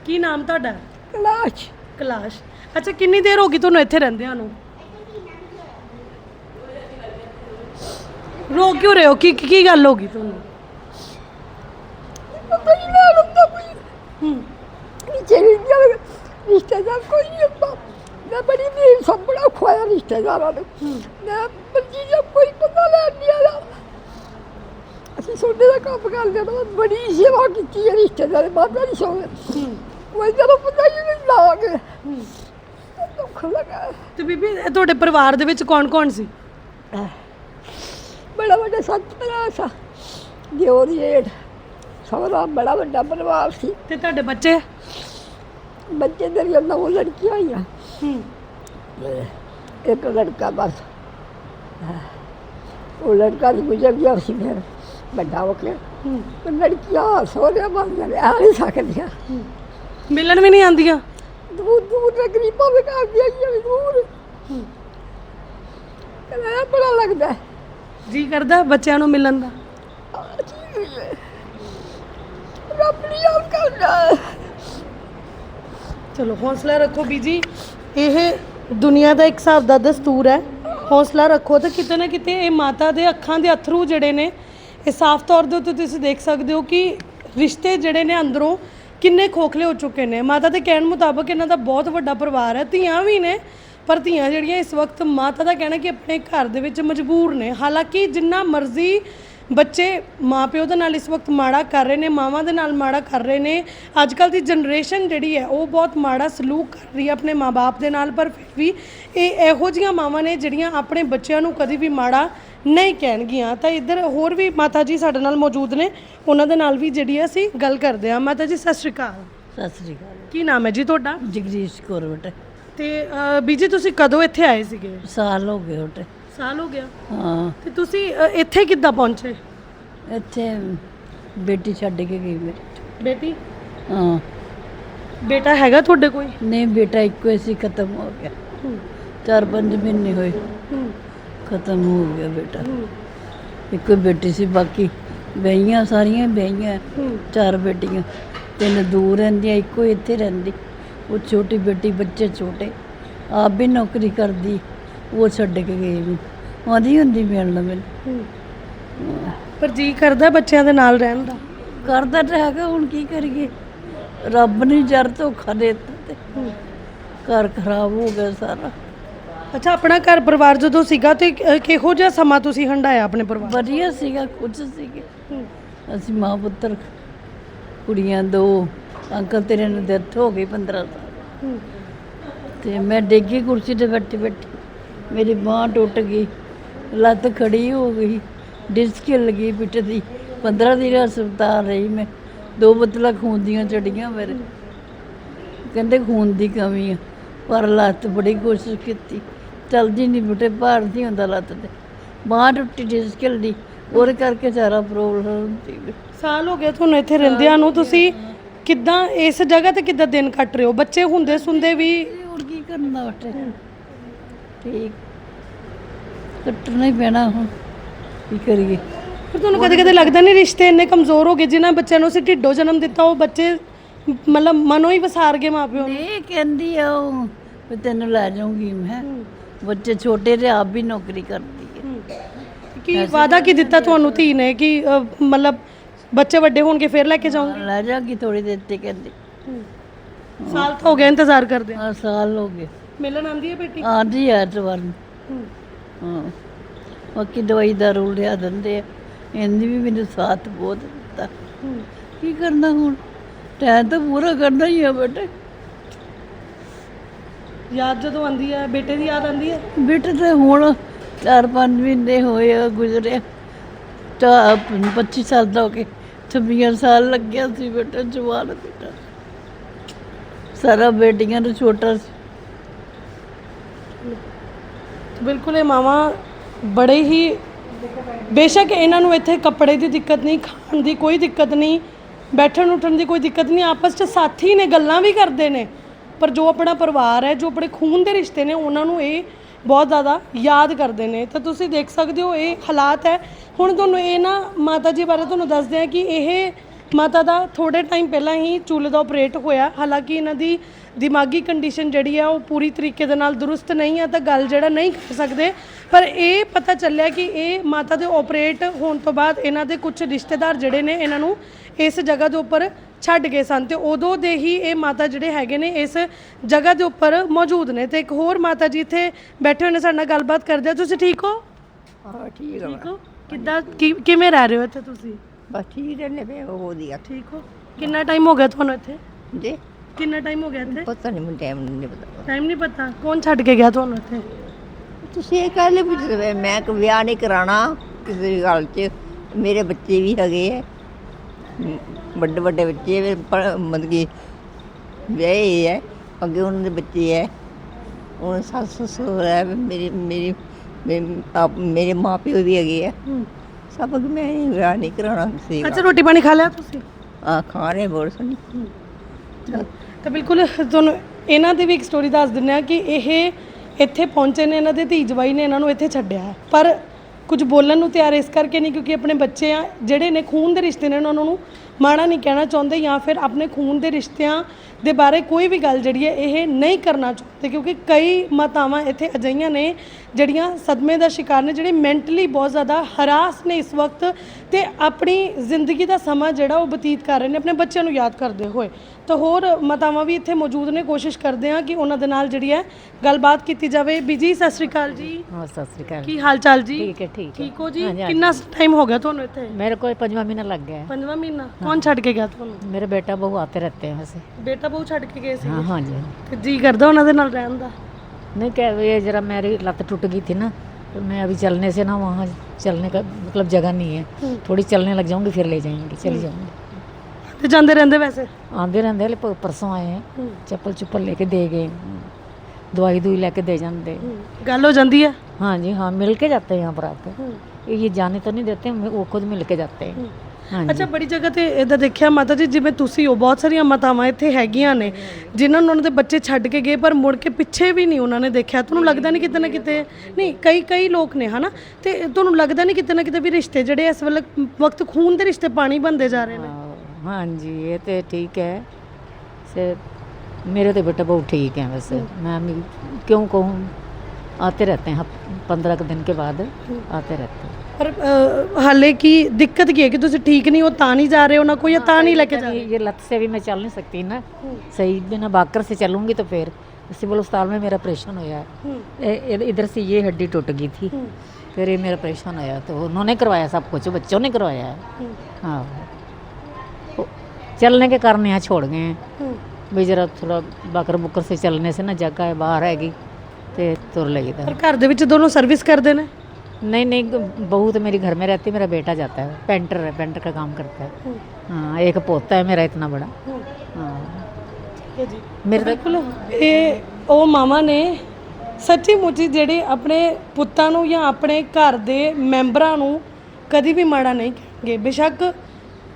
ਕੀ ਨਾਮ ਤੁਹਾਡਾ? ਕਲਾਸ਼। ਕਲਾਸ਼। ਅੱਛਾ ਕਿੰਨੀ ਦੇਰ ਹੋ ਗਈ ਤੁਹਾਨੂੰ ਇੱਥੇ ਰਹਿੰਦਿਆਂ ਨੂੰ? ਰੋ ਕਿਉਂ ਰਹੇ ਹੋ? ਕੀ ਕੀ ਗੱਲ ਹੋ ਗਈ ਤੁਹਾਨੂੰ? ਪਤਾ ਨਹੀਂ ਕੋਈ। ਹੂੰ। ਨੀਚੇ ਨਹੀਂ ਗਿਆ। ਰਿਸ਼ਤੇਦਾਰ ਕੋਈ ਨਹੀਂ ਹੁੰਦਾ। ਮੈਂ ਬੜੀ ਦੇਰ ਸਭ ਬੜਾ ਖੋਇਆ ਰਿਸ਼ਤੇਦਾਰਾਂ ਨੂੰ। ਮੈਂ ਬੱਚੀ ਦਾ ਕੋਈ ਪਤਾ ਲੈਣ ਨਹੀਂ ਆਇਆ। ਅਸੀਂ ਸੋਡੇ ਦਾ ਕੰਮ ਕਰਦੇ ਹਾਂ ਬੜੀ ਸੇਵਾ ਕੀਤੀ ਹੈ ਰਿਸ਼ਤੇਦਾਰ ਬਾਬਾ ਦੀ ਸੋਵੇ ਕੋਈ ਜਦੋਂ ਪਤਾ ਹੀ ਨਹੀਂ ਲਾਗੇ ਦੁੱਖ ਲੱਗਾ। ਤੇ ਬੀਬੀ ਇਹ ਤੁਹਾਡੇ ਪਰਿਵਾਰ ਦੇ ਵਿੱਚ ਕੌਣ ਕੌਣ ਸੀ ਬੜਾ ਵੱਡਾ ਸੱਤ ਭਰਾ ਸਾ ਦਿਓਰ ਜੇਠ ਸਭਰਾ ਬੜਾ ਵੱਡਾ ਪਰਿਵਾਰ ਸੀ। ਤੇ ਤੁਹਾਡੇ ਬੱਚੇ? ਬੱਚੇ ਮੇਰੀਆਂ ਨੌ ਲੜਕੀਆਂ ਹੋਈਆਂ ਹੂੰ। ਇੱਕ ਲੜਕਾ ਬਸ ਉਹ ਲੜਕਾ ਗੁਜ਼ਰ ਗਿਆ ਸੀ ਫਿਰ। ਵੱਡਾ ਹੋ ਕੇ। ਹੂੰ ਪਰ ਲੜਕੀਆਂ ਸੋਹਰਿਆਂ ਬੰਦ ਆ ਨਹੀਂ ਸਕਦੀਆਂ। ਮਿਲਣ ਵੀ ਨਹੀਂ ਆਉਂਦੀਆਂ। ਦੂਰ ਦੂਰ ਦੇ ਗਰੀਬਾਂ ਦੇ ਘਰ ਆਈਆਂ ਵੀ ਦੂਰ। ਕਹਿੰਦਾ ਬੜਾ ਲੱਗਦਾ। ਜੀ ਕਰਦਾ ਬੱਚਿਆਂ ਨੂੰ ਮਿਲਣ ਦਾ। ਰੱਬ ਯਾਦ ਕਰਦਾ। ਚਲੋ ਹੌਸਲਾ ਰੱਖੋ ਬੀਜੀ। ਇਹ ਦੁਨੀਆ ਦਾ ਇੱਕ ਹਿਸਾਬ ਦਾ ਦਸਤੂਰ ਹੈ। ਹੌਸਲਾ ਰੱਖੋ ਤੇ ਕਿਤੇ ਨਾ ਕਿਤੇ ਇਹ ਮਾਤਾ ਦੇ ਅੱਖਾਂ ਦੇ ਅਥਰੂ ਜਿਹੜੇ ਨੇ ਇਹ ਸਾਫ਼ ਤੌਰ ਦੇ ਉੱਤੇ ਤੁਸੀਂ ਦੇਖ ਸਕਦੇ ਹੋ ਕਿ ਰਿਸ਼ਤੇ ਜਿਹੜੇ ਨੇ ਅੰਦਰੋਂ ਕਿੰਨੇ ਖੋਖਲੇ ਹੋ ਚੁੱਕੇ ਨੇ। ਮਾਤਾ ਦੇ ਕਹਿਣ ਮੁਤਾਬਕ ਇਹਨਾਂ ਦਾ ਬਹੁਤ ਵੱਡਾ ਪਰਿਵਾਰ ਹੈ, ਧੀਆਂ ਵੀ ਨੇ, ਪਰ ਧੀਆਂ ਜਿਹੜੀਆਂ ਇਸ ਵਕਤ ਮਾਤਾ ਦਾ ਕਹਿਣਾ ਕਿ ਆਪਣੇ ਘਰ ਦੇ ਵਿੱਚ ਮਜਬੂਰ ਨੇ। ਹਾਲਾਂਕਿ ਜਿੰਨਾ ਮਰਜ਼ੀ ਬੱਚੇ ਮਾਪਿਓ ਦੇ ਨਾਲ ਇਸ ਵਕਤ ਮਾੜਾ ਕਰ ਰਹੇ ਨੇ ਮਾਵਾਂ ਦੇ ਨਾਲ ਮਾੜਾ ਕਰ ਰਹੇ ਨੇ। ਅੱਜ ਕੱਲ ਦੀ ਜਨਰੇਸ਼ਨ ਜਿਹੜੀ ਹੈ ਉਹ ਬਹੁਤ ਮਾੜਾ ਸਲੂਕ ਕਰ ਰਹੀ ਹੈ ਆਪਣੇ ਮਾਪੇ ਦੇ ਨਾਲ ਪਰ ਫਿਰ ਵੀ ਇਹ ਇਹੋ ਜੀਆਂ ਮਾਵਾਂ ਨੇ ਜਿਹੜੀਆਂ ਆਪਣੇ ਬੱਚਿਆਂ ਨੂੰ ਕਦੀ ਵੀ ਮਾੜਾ ਨਹੀਂ ਕਹਿਣਗੀਆਂ। ਤਾਂ ਇੱਧਰ ਹੋਰ ਵੀ ਮਾਤਾ ਜੀ ਸਾਡੇ ਨਾਲ ਮੌਜੂਦ ਨੇ। ਉਹਨਾਂ ਦੇ ਨਾਲ ਵੀ ਜਿਹੜੀ ਹੈ ਅਸੀਂ ਗੱਲ ਕਰਦੇ ਹਾਂ। ਮਾਤਾ ਜੀ ਸਤਿ ਸ਼੍ਰੀ ਅਕਾਲ। ਸਤਿ ਸ੍ਰੀ ਅਕਾਲ। ਕੀ ਨਾਮ ਹੈ ਜੀ ਤੁਹਾਡਾ? ਜਗਦੀਸ਼ ਕੌਰ ਬੇਟੇ। ਤੇ ਬੀਜੀ ਤੁਸੀਂ ਕਦੋਂ ਇੱਥੇ ਆਏ ਸੀਗੇ? ਸਾਲ ਹੋ ਗਏ ਬੇਟੇ। ਸਾਲ ਹੋ ਗਿਆ। ਹਾਂ। ਤੇ ਤੁਸੀਂ ਅ, ਇੱਥੇ ਕਿੱਦਾਂ ਪਹੁੰਚੇ? ਇੱਥੇ ਬੇਟੀ ਛੱਡ ਕੇ ਗਈ ਮੇਰੀ। ਬੇਟੀ? ਹਾਂ। ਬੇਟਾ ਹੈਗਾ ਤੁਹਾਡੇ ਕੋਈ? ਨਹੀਂ ਬੇਟਾ ਇੱਕੋ ਹੀ ਸੀ ਖਤਮ ਹੋ ਗਿਆ। ਚਾਰ ਪੰਜ ਮਹੀਨੇ ਹੋਏ। ਖਤਮ ਹੋ ਗਿਆ ਬੇਟਾ। ਇੱਕੋ ਹੀ ਬੇਟੀ ਸੀ ਬਾਕੀ ਬਈਆਂ ਸਾਰੀਆਂ ਬਈਆਂ ਚਾਰ ਬੇਟੀਆਂ। ਤਿੰਨ ਦੂਰ ਰਹਿੰਦੀਆਂ ਇੱਕੋ ਹੀ ਇੱਥੇ ਰਹਿੰਦੀ। ਉਹ ਛੋਟੀ ਬੇਟੀ ਬੱਚੇ ਛੋਟੇ। ਆਪ ਵੀ ਨੌਕਰੀ ਕਰਦੀ। ਉਹ ਛੱਡ ਕੇ ਗਈ ਵੀ। ਆਉਂਦੀ ਹੁੰਦੀ ਮਿਲਣ ਮੈਨੂੰ ਪਰ ਜੀ ਕਰਦਾ ਬੱਚਿਆਂ ਦੇ ਨਾਲ ਰਹਿਣ ਦਾ? ਕਰਦਾ ਤਾਂ ਹੈਗਾ ਹੁਣ ਕੀ ਕਰੀਏ? ਰੱਬ ਨੇ ਜਰ ਧੋਖਾ ਦੇ ਦਿੱਤਾ ਤੇ ਘਰ ਖਰਾਬ ਹੋ ਗਿਆ ਸਾਰਾ। ਅੱਛਾ ਆਪਣਾ ਘਰ ਪਰਿਵਾਰ ਜਦੋਂ ਸੀਗਾ ਤੇ ਕਿਹੋ ਜਿਹਾ ਸਮਾਂ ਤੁਸੀਂ ਹੰਡਾਇਆ ਆਪਣੇ ਪਰਿਵਾਰ ਵਧੀਆ ਸੀਗਾ ਕੁਝ ਸੀਗੇ। ਅਸੀਂ ਮਾਂ ਪੁੱਤਰ ਕੁੜੀਆਂ ਦੋ ਅੰਕਲ ਤੇਰੇ ਨੂੰ ਡੈਥ ਹੋ ਗਈ 15 ਸਾਲ। ਤੇ ਮੈਂ ਡੇਗੀ ਕੁਰਸੀ ਤੇ ਬੈਠੀ ਬੈਠੀ ਮੇਰੀ ਬਾਂਹ ਟੁੱਟ ਗਈ ਲੱਤ ਖੜੀ ਹੋ ਗਈ ਡਿਸਕ ਹਿੱਲ ਗਈ ਪਿੱਠ ਦੀ 15 ਦਿਨ ਹਸਪਤਾਲ ਰਹੀ ਮੈਂ ਦੋ ਬੋਤਲਾਂ ਖੂਨ ਦੀਆਂ ਚੜੀਆਂ ਮੇਰੇ। ਕਹਿੰਦੇ ਖੂਨ ਦੀ ਕਮੀ ਆ ਪਰ ਲੱਤ ਬੜੀ ਕੋਸ਼ਿਸ਼ ਕੀਤੀ ਚਲਦੀ ਨਹੀਂ ਬੁੱਟੇ ਭਾਰ ਨਹੀਂ ਹੁੰਦਾ ਲੱਤ ਤੇ। ਬਾਂਹ ਟੁੱਟੀ ਡਿਸਕ ਹਿੱਲਦੀ ਉਹਦੇ ਕਰਕੇ ਸਾਰਾ ਪ੍ਰੋਬਲਮ ਹੁੰਦੀ ਸਾਲ ਹੋ ਗਿਆ ਤੁਹਾਨੂੰ ਇੱਥੇ ਰਹਿੰਦਿਆਂ ਨੂੰ ਤੁਸੀਂ ਕਿੱਦਾਂ ਇਸ ਜਗ੍ਹਾ ਤੇ ਕਿੱਦਾਂ ਦਿਨ ਕੱਟ ਰਹੇ ਹੋ? ਬੱਚੇ ਹੁੰਦੇ ਸੁੰਦੇ ਵੀ ਹੁਣ ਕੀ ਕਰਨਾ ਬਟੇ ਠੀਕ। ਕੱਟਣਾ ਹੀ ਪੈਣਾ ਹੁਣ। ਕੀ ਕਰੀਏ? ਪਰ ਤੁਹਾਨੂੰ ਕਦੇ ਕਦੇ ਲੱਗਦਾ ਨਹੀਂ ਰਿਸ਼ਤੇ ਇੰਨੇ ਕਮਜ਼ੋਰ ਹੋ ਗਏ ਜਿਨ੍ਹਾਂ ਬੱਚਿਆਂ ਨੂੰ ਅਸੀਂ ਢਿੱਡੋਂ ਜਨਮ ਦਿੱਤਾ ਉਹ ਬੱਚੇ ਮਤਲਬ ਮਨੋਂ ਹੀ ਵਸਾਰ ਗਏ ਮਾਪਿਓ ਨੂੰ। ਇਹ ਕਹਿੰਦੀ ਆ ਉਹ ਵੀ ਤੈਨੂੰ ਲੈ ਜਾਊਂਗੀ ਮੈਂ। ਬੱਚੇ ਛੋਟੇ ਤੇ ਆਪ ਵੀ ਨੌਕਰੀ ਕਰਦੀ ਹੈ। ਕੀ ਵਾਦਾ ਕੀ ਦਿੱਤਾ ਤੁਹਾਨੂੰ ਧੀ ਨੇ ਕਿ ਅ, ਮਤਲਬ ਬੱਚੇ ਵੱਡੇ ਹੋਣਗੇ ਫਿਰ ਲੈ ਕੇ ਜਾਊਂਗੇ? ਲੈ ਜਾਗੀ ਥੋੜੀ ਦੇਰ ਤੇ ਕਹਿੰਦੀ। ਸਾਲ ਤਾਂ ਹੋ ਗਿਆ ਇੰਤਜ਼ਾਰ ਕਰਦੇ ਆ ਸਾਲ ਹੋ ਗਏ। ਮਿਲਣ ਆਂਦੀ ਹੈ ਬੇਟੀ? ਆਂਦੀ ਆ ਐਤਵਾਰ ਨੂੰ। ਹਾਂ। ਬਾਕੀ ਦਵਾਈ ਦਾ ਰੂਲ ਲਿਆ ਦਿੰਦੇ ਆ। ਇਹਨੇ ਵੀ ਮੈਨੂੰ ਸਾਥ ਬਹੁਤ ਦਿੱਤਾ। ਕੀ ਕਰਨਾ ਹੁਣ? ਟਾਈਮ ਤਾਂ ਪੂਰਾ ਕਰਨਾ ਹੀ ਆ ਬੇਟੇ। ਯਾਦ ਜਦੋਂ ਆਂਦੀ ਹੈ? ਬੇਟੇ ਦੀ ਯਾਦ ਆਂਦੀ ਹੈ? ਬੇਟੇ ਤੇ ਹੁਣ ਚਾਰ ਪੰਜ ਮਹੀਨੇ ਹੋਏ ਆ ਗੁਜ਼ਰਿਆ ਤਾਂ 25 ਸਾਲ ਦਾ ਹੋ ਕੇ 26 ਸਾਲ ਲੱਗਿਆ ਸੀ ਬੇਟਾ ਜਵਾਨ ਬੇਟਾ। ਸਾਰਾ ਬੇਟੀਆਂ ਤੋਂ ਛੋਟਾ ਸੀ। ਬਿਲਕੁਲ ਇਹ ਮਾਵਾਂ ਬੜੇ ਹੀ ਬੇਸ਼ੱਕ ਇਹਨਾਂ ਨੂੰ ਇੱਥੇ ਕੱਪੜੇ ਦੀ ਦਿੱਕਤ ਨਹੀਂ, ਖਾਣ ਦੀ ਕੋਈ ਦਿੱਕਤ ਨਹੀਂ, ਬੈਠਣ ਉੱਠਣ ਦੀ ਕੋਈ ਦਿੱਕਤ ਨਹੀਂ, ਆਪਸ 'ਚ ਸਾਥੀ ਨੇ, ਗੱਲਾਂ ਵੀ ਕਰਦੇ ਨੇ। ਪਰ ਜੋ ਆਪਣਾ ਪਰਿਵਾਰ ਹੈ, ਜੋ ਆਪਣੇ ਖੂਨ ਦੇ ਰਿਸ਼ਤੇ ਨੇ, ਉਹਨਾਂ ਨੂੰ ਇਹ ਬਹੁਤ ਜ਼ਿਆਦਾ ਯਾਦ ਕਰਦੇ ਨੇ। ਤਾਂ ਤੁਸੀਂ ਦੇਖ ਸਕਦੇ ਹੋ, ਇਹ ਹਾਲਾਤ ਹੈ। ਹੁਣ ਤੁਹਾਨੂੰ ਇਹ ਨਾ ਮਾਤਾ ਜੀ ਬਾਰੇ ਤੁਹਾਨੂੰ ਦੱਸਦੇ ਆ ਕਿ ਇਹ ਮਾਤਾ ਦਾ ਥੋੜੇ ਟਾਈਮ ਪਹਿਲਾਂ ਹੀ ਚੂਲੇ ਦਾ ਆਪਰੇਟ ਹੋਇਆ। ਹਾਲਾਂਕਿ ਇਹਨਾਂ ਦੀ ਦਿਮਾਗੀ ਕੰਡੀਸ਼ਨ ਜਿਹੜੀ ਆ ਉਹ ਪੂਰੀ ਤਰੀਕੇ ਦੇ ਨਾਲ ਦਰੁਸਤ ਨਹੀਂ ਆ ਤਾਂ ਗੱਲ ਜਿਹੜਾ ਨਹੀਂ ਕਰ ਸਕਦੇ। ਪਰ ਇਹ ਪਤਾ ਚੱਲਿਆ ਕਿ ਇਹ ਮਾਤਾ ਦੇ ਆਪਰੇਟ ਹੋਣ ਤੋਂ ਬਾਅਦ ਇਹਨਾਂ ਦੇ ਕੁਝ ਰਿਸ਼ਤੇਦਾਰ ਜਿਹੜੇ ਨੇ ਇਹਨਾਂ ਨੂੰ ਇਸ ਜਗ੍ਹਾ ਦੇ ਉੱਪਰ ਛੱਡ ਗਏ ਸਨ। ਤੇ ਉਦੋਂ ਦੇ ਹੀ ਇਹ ਮਾਤਾ ਜਿਹੜੇ ਹੈਗੇ ਨੇ ਇਸ ਜਗ੍ਹਾ ਦੇ ਉੱਪਰ ਮੌਜੂਦ ਨੇ। ਤੇ ਇੱਕ ਹੋਰ ਮਾਤਾ ਜੀ ਇੱਥੇ ਬੈਠੇ ਹੋਏ ਨੇ ਸਾਡੇ ਨਾਲ ਗੱਲਬਾਤ ਕਰਦੇ ਆ। ਤੁਸੀਂ ਠੀਕ ਹੋ? ਹਾਂ ਠੀਕ ਠੀਕ ਹੋ? ਕਿੱਦਾਂ ਕੀ- ਕਿਵੇਂ ਰਹਿ ਰਹੇ ਹੋ ਇੱਥੇ ਤੁਸੀਂ? ਬਸ ਠੀਕ ਰਹਿੰਦੇ ਪਏ ਉਹ ਵਧੀਆ ਠੀਕ ਹੋ? ਕਿੰਨਾ ਟਾਈਮ ਹੋ ਗਿਆ ਤੁਹਾਨੂੰ ਇੱਥੇ? ਜੀ ਕਿੰਨਾ ਟਾਈਮ ਹੋ ਗਿਆ ਇੱਥੇ? ਪਤਾ ਨਹੀਂ ਮੈਨੂੰ ਟਾਈਮ ਨਹੀਂ ਪਤਾ। ਟਾਈਮ ਨਹੀਂ ਪਤਾ? ਕੌਣ ਛੱਡ ਕੇ ਗਿਆ ਤੁਹਾਨੂੰ ਇੱਥੇ? ਤੁਸੀਂ ਇਹ ਕੱਲ ਪੁੱਛਦੇ ਪਏ ਮੈਂ ਕਿ ਵਿਆਹ ਨਹੀਂ ਕਰਾਣਾ ਕਿਸੇ ਵੀ ਗੱਲ 'ਚ। ਮੇਰੇ ਬੱਚੇ ਵੀ ਹੈਗੇ ਮ, ਵੱਡੇ ਵੱਡੇ ਬੱਚੇ ਵੀ ਪਰ- ਮਤਲਬ ਕਿ ਵਿਆਹੇ ਹੈ ਅੱਗੇ ਉਹਨਾਂ ਦੇ ਬੱਚੇ ਹੈ ਉਹਨਾਂ ਸੱਸ ਸਹੁਰਾ ਹੈ ਮੇਰੀ ਮੇਰੀ ਮੇਰੇ ਆਪ- ਮੇਰੇ ਮਾਪਿਓ ਵੀ ਹੈਗੇ ਹੈ। ਸਭ ਅੱਗੇ ਮੈਂ ਵਿਆਹ ਨਹੀਂ ਕਰਾਉਣਾ ਕਿਸੇ ਅੱਛਾ ਰੋਟੀ ਪਾਣੀ ਖਾ ਲਿਆ ਤੁਸੀਂ? ਆ ਖਾ ਰਹੇ ਬਹੁਤ ਸੋਹਣੀ ਤਾਂ ਬਿਲਕੁਲ ਤੁਹਾਨੂੰ ਇਹਨਾਂ ਦੀ ਵੀ ਇੱਕ ਸਟੋਰੀ ਦੱਸ ਦਿੰਦੇ ਆ ਕਿ ਇਹ ਇੱਥੇ ਪਹੁੰਚੇ ਨੇ, ਇਹਨਾਂ ਦੇ ਧੀ ਜਵਾਈ ਨੇ ਇਹਨਾਂ ਨੂੰ ਇੱਥੇ ਛੱਡਿਆ ਹੈ। ਪਰ ਕੁਝ ਬੋਲਣ ਨੂੰ ਤਿਆਰ ਇਸ ਕਰਕੇ ਨਹੀਂ ਕਿਉਂਕਿ ਆਪਣੇ ਬੱਚੇ ਆ, ਜਿਹੜੇ ਨੇ ਖੂਨ ਦੇ ਰਿਸ਼ਤੇ ਨੇ ਉਹਨਾਂ ਨੂੰ ਮਾੜਾ ਨਹੀਂ ਕਹਿਣਾ ਚਾਹੁੰਦੇ ਜਾਂ ਫਿਰ ਆਪਣੇ ਖੂਨ ਦੇ ਰਿਸ਼ਤਿਆਂ ਦੇ ਬਾਰੇ ਕੋਈ ਵੀ ਗੱਲ ਜਿਹੜੀ ਹੈ ਇਹ ਨਹੀਂ ਕਰਨਾ ਚਾਹੁੰਦੇ ਕਿਉਂਕਿ ਕਈ ਮਾਤਾਵਾਂ ਇੱਥੇ ਅਜਈਆਂ ਨੇ ਜਿਹੜੀਆਂ ਸਦਮੇ ਦਾ ਸ਼ਿਕਾਰ ਨੇ ਜਿਹੜੇ ਮੈਂਟਲੀ ਬਹੁਤ ਜ਼ਿਆਦਾ ਹਰਾਸ ਨੇ ਇਸ ਵਕਤ ਤੇ ਆਪਣੀ ਜ਼ਿੰਦਗੀ ਦਾ ਸਮਾਂ ਜਿਹੜਾ ਉਹ ਬਤੀਤ ਕਰ ਰਹੇ ਨੇ ਆਪਣੇ ਬੱਚਿਆਂ ਨੂੰ ਯਾਦ ਕਰਦੇ ਹੋਏ। ਤਾਂ ਹੋਰ ਮਾਤਾਵਾਂ ਵੀ ਇੱਥੇ ਮੌਜੂਦ ਨੇ ਕੋਸ਼ਿਸ਼ ਕਰਦੇ ਆ ਕਿ ਉਹਨਾਂ ਦੇ ਨਾਲ ਜਿਹੜੀ ਹੈ ਗੱਲਬਾਤ ਕੀਤੀ ਜਾਵੇ। ਬੀਜੀ ਸਤਿ ਸ੍ਰੀ ਅਕਾਲ ਜੀ। ਹਾਂ ਸਤਿ ਸ੍ਰੀ ਅਕਾਲ। ਕੀ ਹਾਲ ਚਾਲ ਜੀ? ਠੀਕ ਹੈ ਠੀਕ ਠੀਕ ਹੋ ਜੀ? ਕਿੰਨਾ ਟਾਈਮ ਹੋ ਗਿਆ ਤੁਹਾਨੂੰ ਇੱਥੇ? ਮੇਰੇ ਕੋਲ ਪੰਜਵਾਂ ਮਹੀਨਾ ਲੱਗ ਗਿਆ। ਹੈ। ਪੰਜਵਾਂ ਮਹੀਨਾ? ਕੌਣ ਛੱਡ ਕੇ ਗਿਆ ਤੁਹਾਨੂੰ मेरे बेटा बहू आते रहते हैं वैसे ਬੇਟਾ ਬਹੁ ਛੱਡ ਕੇ ਗਏ ਸੀ हाँ हाँ जी ਤੇ ਜੀ ਕਰਦਾ ਉਹਨਾਂ ਦੇ ਨਾਲ ਰਹਿਣ ਦਾ नहीं क्या ये जरा मेरी लत टूट गई थी ना तो मैं अभी चलने से ना वहाँ चलने का मतलब जगह नहीं है थोड़ी चलने लग जाऊंगी फिर ले जाएंगे चली जाऊंगी ਤੇ ਜਾਂਦੇ ਰਹਿੰਦੇ ਵੈਸੇ आंदे रहते हैं पर- परसों आए हैं चप्पल चुप्पल लेके दे गए दवाई दुई लेके दे जाते ਗੱਲ ਹੋ ਜਾਂਦੀ ਹੈ हाँ जी हाँ मिल के जाते हैं यहाँ पर आकर ये जाने तो नहीं देते वो खुद मिल के जाते हैं हाँ ਅੱਛਾ ਬੜੀ ਜਗ੍ਹਾ ਤੇ ਇਹਦਾ ਦੇਖਿਆ ਮਾਤਾ ਜੀ ਜਿਵੇਂ ਤੁਸੀਂ ਹੋ ਬਹੁਤ ਸਾਰੀਆਂ ਮਾਤਾਵਾਂ ਇੱਥੇ ਹੈਗੀਆਂ ਨੇ ਜਿਨ੍ਹਾਂ ਨੂੰ ਉਹਨਾਂ ਦੇ ਬੱਚੇ ਛੱਡ ਕੇ ਗਏ ਪਰ ਮੁੜ ਕੇ ਪਿੱਛੇ ਵੀ ਨਹੀਂ ਉਹਨਾਂ ਨੇ ਦੇਖਿਆ ਤੁਹਾਨੂੰ ਲੱਗਦਾ ਨਹੀਂ ਕਿਤੇ ਨਾ ਕਿਤੇ ਨਹੀਂ ਕਈ ਕਈ ਲੋਕ ਨੇ ਹਨਾ ਤੇ ਤੁਹਾਨੂੰ ਲੱਗਦਾ ਨਹੀਂ ਕਿਤੇ ਨਾ ਕਿਤੇ ਵੀ ਰਿਸ਼ਤੇ ਜਿਹੜੇ ਇਸ ਵੇਲੇ ਵਕਤ ਖੂਨ ਦੇ ਰਿਸ਼ਤੇ ਪਾਣੀ ਬਣਦੇ ਜਾ ਰਹੇ ਨੇ हाँ हाँ जी ये तो ठीक है से मेरे तो बेटा बहुत ठीक है वैसे मैं भी क्यों कहूँ आते रहते हैं पंद्रह दिन के बाद आते रहते हैं ਪਰ ਅ, ਹਾਲੇ ਕੀ ਦਿੱਕਤ ਕੀ ਹੈ ਕਿ ਤੁਸੀਂ ਠੀਕ ਨਹੀਂ ਹੋ ਤਾਂ ਨਹੀਂ ਜਾ ਰਹੇ ਹੋ ਨਾ ਕੋਈ ਤਾਂ नहीं लेके जा ये लत से भी मैं चल नहीं सकती ना सही बिना बाकर से चलूंगी तो फिर सिविल अस्पताल में मेरा ऑपरेशन होया है ए- इध- इधर से ये हड्डी टूट गई थी फिर ये मेरा ऑपरेशन होया तो उन्होंने करवाया सब कुछ बच्चों ने करवाया है हाँ वो चलने के कारण यहाँ छोड़ गए हैं भी जरा थोड़ा बाकर बुकर से चलने से ना जगह है बाहर हैगी तो तुर लगी था ਪਰ ਘਰ ਦੇ ਵਿੱਚ ਦੋਨੋਂ ਸਰਵਿਸ ਕਰਦੇ ਨੇ नहीं नहीं बहू तो मेरी घर में रहती मेरा बेटा जाता है पेंटर है पेंटर का काम करता है हाँ एक पोता है मेरा इतना बड़ा हाँ मेरे तो ਬਿਲਕੁਲ ਇਹ ਉਹ ਮਾਮਾ ਨੇ ਸੱਚੀ ਮੁੱਚੀ ਜਿਹੜੇ ਆਪਣੇ ਪੁੱਤਾਂ ਨੂੰ ਜਾਂ ਆਪਣੇ ਘਰ ਦੇ ਮੈਂਬਰਾਂ ਨੂੰ ਕਦੀ ਵੀ ਮਾੜਾ ਨਹੀਂ ਕਹਿਣਗੇ ਬੇਸ਼ੱਕ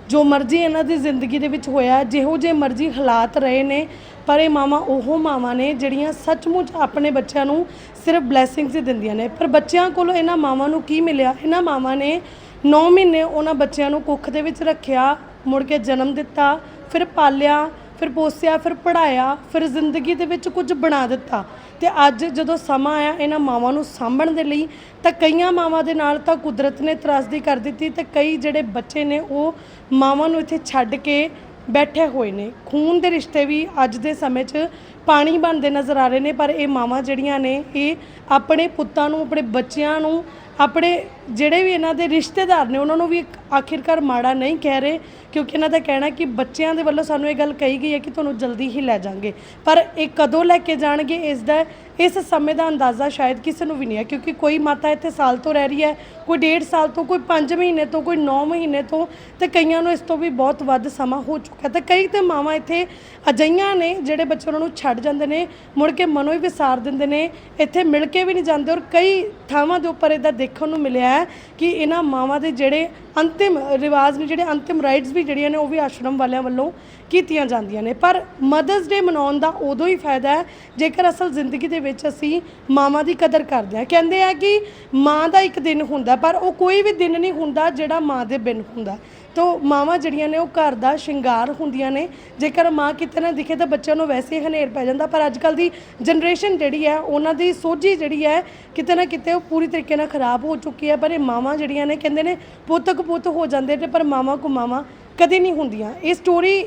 ਜੋ ਮਰਜ਼ੀ ਇਹਨਾਂ ਦੀ ਜ਼ਿੰਦਗੀ ਦੇ ਵਿੱਚ ਹੋਇਆ ਜਿਹੋ ਜਿਹੇ ਮਰਜ਼ੀ ਹਾਲਾਤ ਰਹੇ ਨੇ ਪਰ ਇਹ ਮਾਵਾਂ ਉਹ ਮਾਵਾਂ ਨੇ ਜਿਹੜੀਆਂ ਸੱਚਮੁੱਚ ਆਪਣੇ ਬੱਚਿਆਂ ਨੂੰ ਸਿਰਫ ਬਲੇਸਿੰਗਸ ਹੀ ਦਿੰਦੀਆਂ ਨੇ। ਪਰ ਬੱਚਿਆਂ ਕੋਲੋਂ ਇਹਨਾਂ ਮਾਵਾਂ ਨੂੰ ਕੀ ਮਿਲਿਆ? ਇਹਨਾਂ ਮਾਵਾਂ ਨੇ 9 ਮਹੀਨੇ ਉਹਨਾਂ ਬੱਚਿਆਂ ਨੂੰ ਕੁੱਖ ਦੇ ਵਿੱਚ ਰੱਖਿਆ, ਮੁੜ ਕੇ ਜਨਮ ਦਿੱਤਾ, ਫਿਰ ਪਾਲਿਆ, ਫਿਰ ਪੋਸਿਆ, ਫਿਰ ਪੜਾਇਆ ਫਿਰ ਜ਼ਿੰਦਗੀ ਦੇ ਵਿੱਚ ਕੁਝ ਬਣਾ ਦਿੱਤਾ। ਤੇ ਅੱਜ ਜਦੋਂ ਸਮਾਂ ਆਇਆ ਇਹਨਾਂ ਮਾਵਾਂ ਨੂੰ ਸਾਂਭਣ ਦੇ ਲਈ, ਤਾਂ ਕਈਆਂ ਮਾਵਾਂ ਦੇ ਨਾਲ ਤਾਂ ਕੁਦਰਤ ਨੇ ਤਰਾਸਦੀ ਕਰ ਦਿੱਤੀ ਤੇ ਕਈ ਜਿਹੜੇ ਬੱਚੇ ਨੇ ਉਹ ਮਾਵਾਂ ਨੂੰ ਇੱਥੇ ਛੱਡ ਕੇ ਬੈਠੇ ਹੋਏ ਨੇ। ਖੂਨ ਦੇ ਰਿਸ਼ਤੇ ਵੀ ਅੱਜ ਦੇ ਸਮੇਂ 'ਚ ਪਾਣੀ ਬਣਦੇ ਨਜ਼ਰ ਆ ਰਹੇ ਨੇ, ਪਰ ਇਹ ਮਾਵਾਂ ਜਿਹੜੀਆਂ ਨੇ, ਇਹ ਆਪਣੇ ਪੁੱਤਾਂ ਨੂੰ, ਆਪਣੇ ਬੱਚਿਆਂ ਨੂੰ ਆਪਣੇ ਜਿਹੜੇ ਵੀ ਇਹਨਾਂ ਦੇ ਰਿਸ਼ਤੇਦਾਰ ਨੇ, ਉਹਨਾਂ ਨੂੰ ਵੀ ਆਖਿਰਕਾਰ ਮਾੜਾ ਨਹੀਂ ਕਹਿ ਰਹੇ, ਕਿਉਂਕਿ ਇਹਨਾਂ ਦਾ ਕਹਿਣਾ ਕਿ ਬੱਚਿਆਂ ਦੇ ਵੱਲੋਂ ਸਾਨੂੰ ਇਹ ਗੱਲ ਕਹੀ ਗਈ ਹੈ ਕਿ ਤੁਹਾਨੂੰ ਜਲਦੀ ਹੀ ਲੈ ਜਾਾਂਗੇ ਪਰ ਇਹ ਕਦੋਂ ਲੈ ਕੇ ਜਾਣਗੇ, ਇਸ ਦਾ, ਇਸ ਸਮੇਂ ਦਾ ਅੰਦਾਜ਼ਾ ਸ਼ਾਇਦ ਕਿਸੇ ਨੂੰ ਵੀ ਨਹੀਂ ਹੈ, ਕਿਉਂਕਿ ਕੋਈ ਮਾਤਾ ਇੱਥੇ ਸਾਲ ਤੋਂ ਰਹਿ ਰਹੀ ਹੈ, ਕੋਈ ਡੇਢ ਸਾਲ ਤੋਂ, ਕੋਈ 5 ਮਹੀਨੇ ਤੋਂ, ਕੋਈ 9 ਮਹੀਨੇ ਤੋਂ, ਤੇ ਕਈਆਂ ਨੂੰ ਇਸ ਤੋਂ ਵੀ ਬਹੁਤ ਵੱਧ ਸਮਾਂ ਹੋ ਚੁੱਕਾ ਤੇ ਕਈ ਤੇ ਮਾਵਾਂ ਇੱਥੇ ਅਜਈਆਂ ਨੇ, ਜਿਹੜੇ ਬੱਚੇ ਉਹਨਾਂ ਨੂੰ ਛੱਡ ਜਾਂਦੇ ਨੇ, ਮੁੜ ਕੇ ਮਨੋਂ ਹੀ ਵਿਸਾਰ ਦਿੰਦੇ ਨੇ, ਇੱਥੇ ਮਿਲ ਕੇ ਵੀ ਨਹੀਂ ਜਾਂਦੇ ਔਰ ਕਈ ਥਾਵਾਂ ਦੇ ਉੱਪਰ ਇਹਦਾ ਦੇਖਣ ਨੂੰ ਮਿਲਿਆ ਹੈ ਕਿ ਇਹਨਾਂ ਮਾਵਾਂ ਦੇ ਜਿਹੜੇ ਅੰਤਿਮ ਰਿਵਾਜ ਨੇ, ਜਿਹੜੇ ਅੰਤਿਮ ਰਾਈਟਸ ਵੀ ਜਿਹੜੀਆਂ ਨੇ, ਉਹ ਵੀ ਆਸ਼ਰਮ ਵਾਲਿਆਂ ਵੱਲੋਂ ਕੀਤੀਆਂ ਜਾਂਦੀਆਂ ਨੇ। ਪਰ ਮਦਰਸ ਡੇ ਮਨਾਉਣ ਦਾ ਉਦੋਂ ਹੀ ਫਾਇਦਾ ਹੈ, ਜੇਕਰ ਅਸਲ ਜ਼ਿੰਦਗੀ ਦੇ ਵਿੱਚ ਅਸੀਂ ਮਾਵਾਂ ਦੀ ਕਦਰ ਕਰਦੇ ਹਾਂ। ਕਹਿੰਦੇ ਆ ਕਿ ਮਾਂ ਦਾ ਇੱਕ ਦਿਨ ਹੁੰਦਾ, ਪਰ ਉਹ ਕੋਈ ਵੀ ਦਿਨ ਨਹੀਂ ਹੁੰਦਾ ਜਿਹੜਾ ਮਾਂ ਦੇ ਬਿਨ ਹੁੰਦਾ। ਤੋ ਮਾਵਾਂ ਜਿਹੜੀਆਂ ਨੇ ਉਹ ਘਰ ਦਾ ਸ਼ਿੰਗਾਰ ਹੁੰਦੀਆਂ ਨੇ। ਜੇਕਰ ਮਾਂ ਕਿਤੇ ਨਾ ਦਿਖੇ ਤਾਂ ਬੱਚਿਆਂ ਨੂੰ ਵੈਸੇ ਹੀ ਹਨੇਰ ਪੈ ਜਾਂਦਾ। ਪਰ ਅੱਜ ਕੱਲ ਦੀ ਜਨਰੇਸ਼ਨ ਜਿਹੜੀ ਹੈ, ਉਹਨਾਂ ਦੀ ਸੋਝੀ ਜਿਹੜੀ ਹੈ, ਕਿਤੇ ਨਾ ਕਿਤੇ ਉਹ ਪੂਰੀ ਤਰੀਕੇ ਨਾਲ ਖਰਾਬ ਹੋ ਚੁੱਕੀ ਹੈ। ਪਰ ਇਹ ਮਾਵਾਂ ਜਿਹੜੀਆਂ ਨੇ, ਕਹਿੰਦੇ ਨੇ ਪੁੱਤ ਕੁ ਪੁੱਤ ਹੋ ਜਾਂਦੇ ਨੇ, ਪਰ ਮਾਵਾਂ ਕੋ ਮਾਵਾਂ ਕਦੇ ਨਹੀਂ ਹੁੰਦੀਆਂ। ਇਹ ਸਟੋਰੀ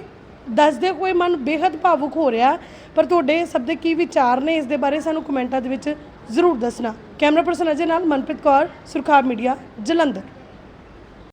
ਦੱਸਦੇ ਹੋਏ ਮਨ ਬੇहद ਭਾਵੁਕ ਹੋ ਰਿਹਾ। ਪਰ ਤੁਹਾਡੇ ਸਭ ਦੇ ਕੀ ਵਿਚਾਰ ਨੇ? ਇਸ ਦੇ ਬਾਰੇ ਸਾਨੂੰ ਕਮੈਂਟਾਂ ਦੇ ਵਿੱਚ ਜ਼ਰੂਰ ਦੱਸਣਾ। ਕੈਮਰਾ ਪਰਸਨ ਅਜੇ ਨਾਲ ਮਨਪ੍ਰੀਤ ਕੌਰ, ਸੁਰਖਾਬ ਮੀਡੀਆ, ਜਲੰਧਰ।